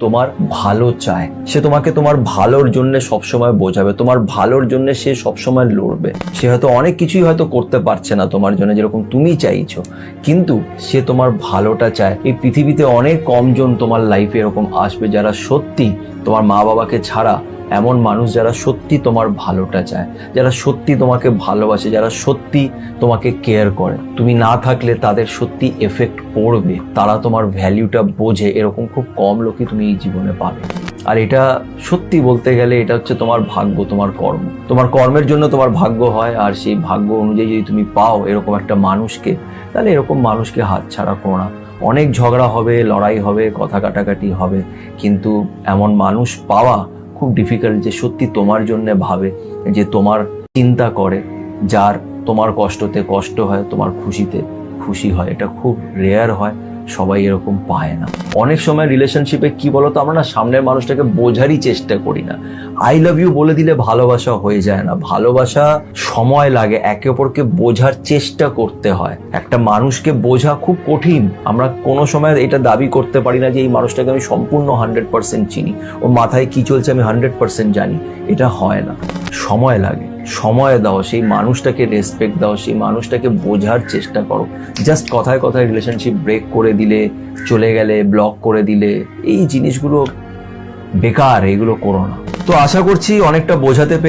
তোমার ভালো চায়। সে তোমাকে তোমার ভালোর জন্য সবসময় বোঝাবে, তোমার ভালোর জন্য সে সবসময় লড়বে। সে হয়তো অনেক কিছুই হয়তো করতে পারছে না তোমার জন্য, যেরকম তুমি চাইছো। কিন্তু সে তোমার ভালোটা চায়। এই পৃথিবীতে অনেক কমজন তোমার লাইফে এরকম আসবে যারা সত্যি তোমার মা বাবাকে ছাড়া এমন মানুষ যারা সত্যি তোমার ভালোটা চায়, যারা সত্যি তোমাকে ভালোবাসে, যারা সত্যি তোমাকে কেয়ার করে। তুমি না থাকলে তাদের সত্যি এফেক্ট পড়বে, তারা তোমার ভ্যালিউটা বোঝে, এরকম খুব কম লোকই তুমি এই জীবনে পাবে। আর এটা সত্যি বলতে গেলে এটা হচ্ছে তোমার ভাগ্য, তোমার কর্ম। তোমার কর্মের জন্য তোমার ভাগ্য হয়, আর সেই ভাগ্য অনুযায়ী যদি তুমি পাও এরকম একটা মানুষকে, তাহলে এরকম মানুষকে হাতছাড়া করো না। অনেক ঝগড়া হবে, লড়াই হবে, কথা কাটাকাটি হবে, কিন্তু এমন মানুষ পাওয়া খুব ডিফিকাল্ট যে সত্যি তোমার জন্য ভাবে যে তোমার চিন্তা করে, যার তোমার কষ্টতে কষ্ট হয়, তোমার খুশিতে খুশি হয়। এটা খুব রেয়ার হয়। সবাই এরকম পায় না। অনেক সময় রিলেশনশিপে কি বলতো, আমরা না সামনের মানুষটাকে বোঝারই চেষ্টা করি না। আই লাভ ইউ বলে দিলে ভালোবাসা হয়ে যায় না। ভালোবাসা সময় লাগে, একে অপরকে বোঝার চেষ্টা করতে হয়। একটা মানুষকে বোঝা খুব কঠিন। আমরা কোনো সময় এটা দাবি করতে পারি না যে এই মানুষটাকে আমি সম্পূর্ণ হান্ড্রেড পার্সেন্ট চিনি। ওর মাথায় কি চলছে আমি হান্ড্রেড পার্সেন্ট জানি। এটা হয় না। সময় লাগে। সময় দাও, সেই মানুষটাকে রেসপেক্ট দাও, সেই মানুষটাকে বোঝার চেষ্টা করো। জাস্ট কথায় কথায় রিলেশনশিপ ব্রেক করে দিলে, চলে গেলে ব্লক করে দিলে, এই জিনিসগুলো বেকার, এগুলো করো না। তো আশা করছি অনেকটা বোঝাতে পেরে